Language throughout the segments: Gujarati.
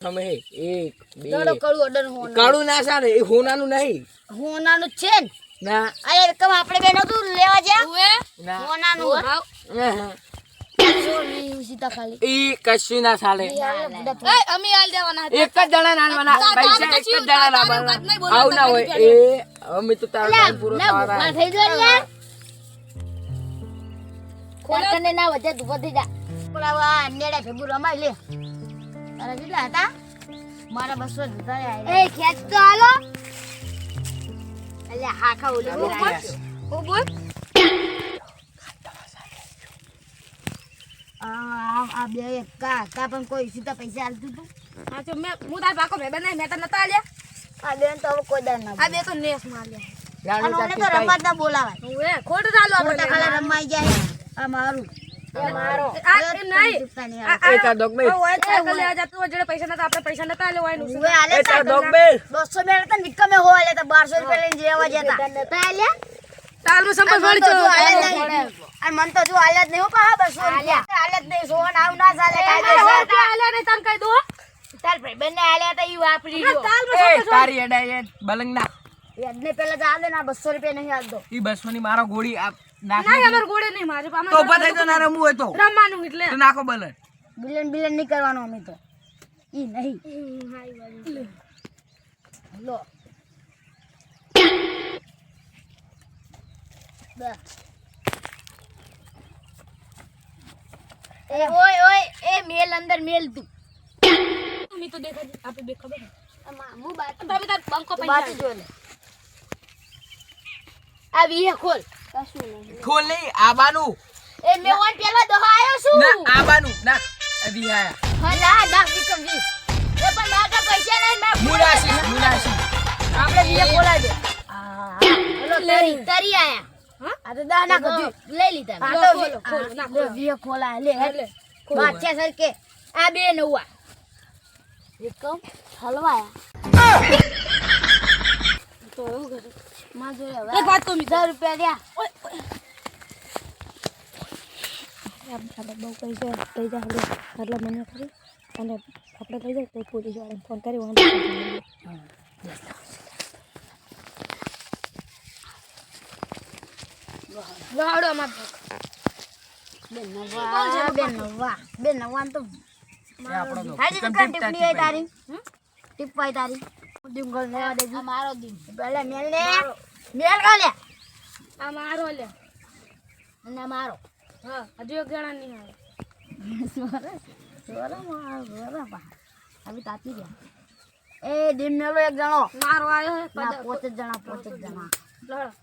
તમે એક બે. કડું હોના કાળું ના સારે એ હોનાનું નહીં. હોનાનું છે ને. ના. અરે કમ આપણે બેનો તું લેવા જા ના. હોનાનું ઈ કશું ના ચાલે અમે હાલ દેવાના એક જ જણા નાલવાના પૈસા એક જ જણા નાલવાના આવું ના હોય. એ અમે તો તારો ટાઈમ પૂરો થવા થઈ ગયો યાર. ખોટને ના વધે તું વધી જા. બોલાવા નેડા ભેગું રમાઈ લે. તારા કેટલા હતા? મારા બસો જ હતા એ ખેંચ તો હાલો. એટલે હાખા ઓલી ઓ બોલ આ આ બે એક કા કા પણ કોઈ સીધા પૈસા હાલતું તું? હા તો મેં હું તાર પાકો ભાઈ બનાવી મેં તો નતા આલ્યા. આ બેન તો હવે કોઈ દર ના આ બે તો નેસ માર્યા અને ઓને તો રમત ના બોલાવાય. ખોટું ચાલુ આપણે રમાઈ જાય. આ મારું. આલે આલે બારસો રૂપિયા જેવા જતા નતા સંપર્ક મન મળી તો જો ચો જ નહીં. અને મન તો જો આલે જ નહીં હો પા બસો રૂપિયા. આલે જ નહીં સોહન આવ ના ચાલે નહીં. તને કહી દો. તાર ભાઈ બંને આલ્યા તા ઈ વાપરી તારી બલંગ ના પેલા તો આલે ના બસો રૂપિયા નહીં ઈ બસો ની મારો ગોળી આપ નાખ નહીં અમાર ગોળે નહીં મારે તો ઊભા થઈ તો ના રમવું હોય તો. રમવાનું એટલે. તો નાખો બલન બિલન બિલન નહીં કરવાનું અમે તો. ઈ નહીં. લો. એ. ઓય ઓય એ મેલ અંદર મેલ તું. મી તો દેખા આપણે બે ખબર હું બાત તમે તાર બંકો પૈસા જો લે. આ વીએ ખોલ. ખોલ આબાનું. એ મે વન પેલા દોહ આયો છું. ના આબાનું. ના અભી આયા. હા ના ના વિક્રમ વી એ પણ મારા પૈસા નહીં મે મુરાશી મુરાશી આપણે બીજે ખોલા દે. હલો તરી તરી આયા. હા? આ તો દા ના કદી લઈ લીધા. આ તો ખોલો, ખોલો, ના, લે વીએ ખોલા લે લે સર કે આ બે નવા. વિક્રમ હલવાયા. તો એવું કરે. માં જોઈ હવે એક વાત તો દસ રૂપિયા બહુ એટલે મને અને આપણે જાય તો પોલીસ વાળાને ફોન કરી નવા નવા તો તારી. ડિંગલ ને આ દેજી મારો દિન. પેલા મેલ ને. મેલ ગાલે આ મારો લે. અને મારો. હા હજુ એક જણા નહીં આવે. સોરા સોરા માર સોરા પા. તાતી ગયા એ દિન મેલો એક જણો. મારો આવ્યો હે પોચ જણા પોચ જણા.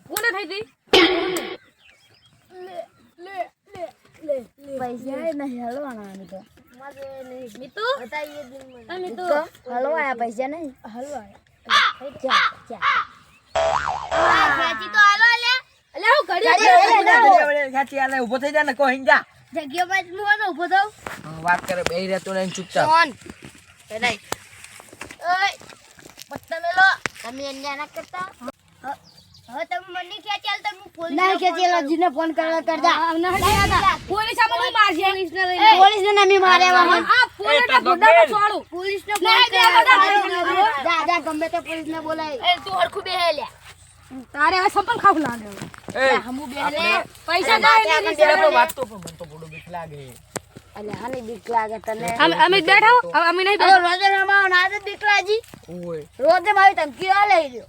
કોને થઈ ગઈ પૈસા નહીં હલવાના આની તો. મિતુ બતાવીએ દિન મિતુ હલવાયા પૈસા નહીં હલવા ચા ચા ખેંચી તો હાલો લે અલે હું ઘડી ખાચી આલે ઊભો થઈ જા ને? કોઈ જા જગ્યા પર હું ઊભો થઉં વાત કરે બેહી રહેતો નહીં ચૂપચાપ. ફોન. પેલાઈ ઓય, પત્તા મેલો. તમે અન્યા ના કરતા. હવે તમે મને ખેંચાલ તો હું પોલીસ ના ખેંચેલા જીને ફોન કરવા કરતા. પોલીસ આમાં હું મારશે. પોલીસ ને નમી માર્યા આ પોલીસ ના ગુંડામાં છોડું. પોલીસ ને ના, ફોન ના, ના, કરવા ના, ના, ના. જા જા ગમે તે પોલીસ ને બોલાય. એ તું હરખું બેહે લ્યા તારે હવે સંપલ ખાવું લાગે એ હમુ બેહે પૈસા ના આપણે તો વાત તો પણ તો બોડું બીક લાગે. અલે હાની બીક લાગે તને. અમે બેઠા હો હવે અમે નહીં હવે રોજે રમાવો ના બીક લાગી. ઓય. રોજે મારી ધમકી આ લઈ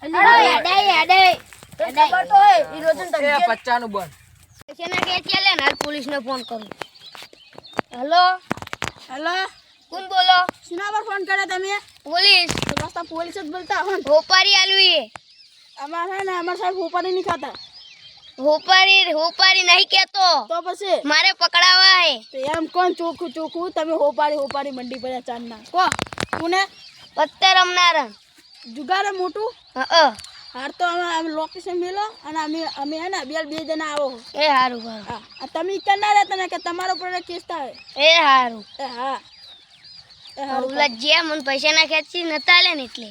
અરે ખબર તો હોય ઈ રોજે એ ધમકી પચ્ચાનું બંધ પૈસાના ખેંચી લે ને હાલ પોલીસને ફોન કરું. હેલો? હેલો? કોણ બોલો? શેના પર ફોન કર્યો તમે? પોલીસ. રસ્તા પોલીસ જ બોલતા હો હોપારી આલવી અમાર હે ને અમાર સાહેબ ઉપાડી નહીં ખાતા. હોપારી હોપારી નહીં કેતો તો પછી? મારે પકડાવા હે. તો એમ કોણ ચોખ્ખું ચોખ્ખું? તમે હોપારી હોપાડી મંડી પડ્યા ચાંદના. કો કોને? પત્તે રમનારા જુગારે મોટું? હા. હાર તો અમે અમે લોકેશન મેલો અને અમે અમે હે ને બે બે જણા આવો. એ હારું હારું હા. તમે ઈકર ના રહેતા ને કે તમારો પર કેસ થાય એ હારું. એ હા. ઓલા જે મને પૈસા ના ખેંચી નતા લે ને એટલે.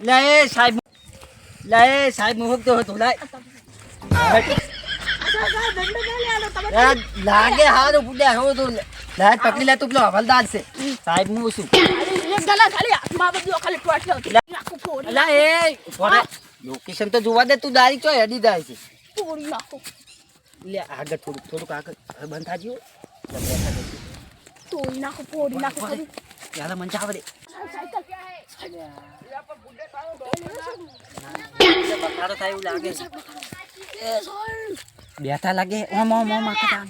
લે સાહેબ લે સાહેબ મુહક તો હતો લાગે હારું બુડ્યા હો તો લાય પકડી લે તું, પેલો હવલદાર છે. સાહેબ, હું શું. લોકેશન તો જોવા દે, તું દારી ચો હેડી જાય છે. લે, આગળ થોડુંક થોડુંક આગળ બંધ થાજી હો. નાખો બેઠા બેઠી. યાર મને ચાવ દે. બેઠા લાગે ઓમ ઓમ ઓમ આખા આમ.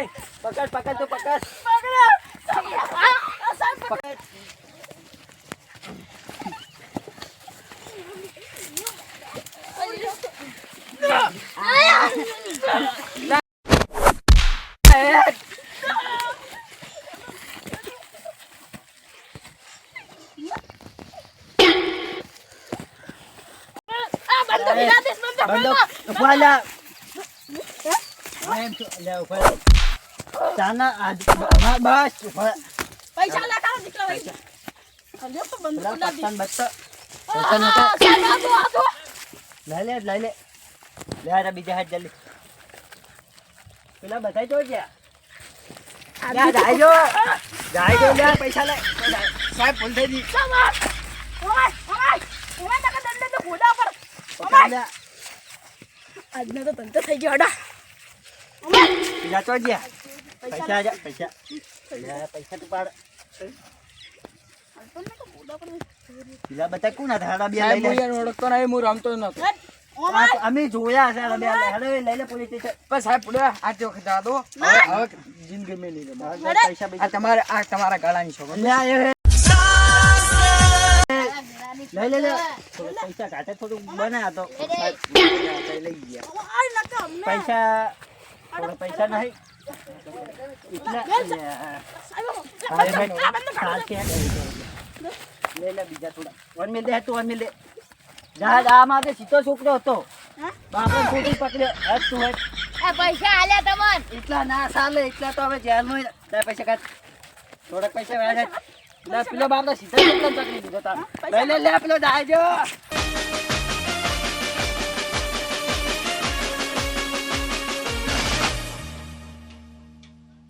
લે પકડ પકડ તું પકડ પકડ બંધો ઊભા લે એમ તો લે ઊભા લે. ચાના આજ બસ પૈસા લાગા નીકળો ભાઈ અલ્યો તો બંધ બત્તા પૈસા નતા લઈ લે લઈ લે લે આ બીજા હાથ જલ્દી પેલા બધાય તો ગયા પૈસા લે સાહેબ ભૂલ થઈ ગઈ આજનો તો ધંધો થઈ ગયો અડા તો ગયા પૈસા આજા પૈસા. પૈસા તો પાડ. પેલા બધા કોના હતા હાડા બે લઈ હું લે યાર ઓળખતો ના હું રમતો નતો. અમે જોયા છે બે હેડો લઈ લે પોલીસ સ્ટેશન. બસ સાહેબ પડે આ તે ખતા દો હવે જિંદગી મેં નહીં પૈસા આ પૈસા તમારે આ તમારા ગાળાની છોકરો. લે લઈ લે લે. પૈસા કાઢે થોડું બના તો લઈ ગયા. પૈસા પૈસા નહીં. સીધો છોકરો હતો તું પૈસા આલ્યા તમન એટલા ના ચાલે એટલા તો હવે જેલમાં પૈસા કાઢ થોડાક પૈસા લે, પેલો બાપ સીધો પકડી દીધો તાર લઈ લે પેલો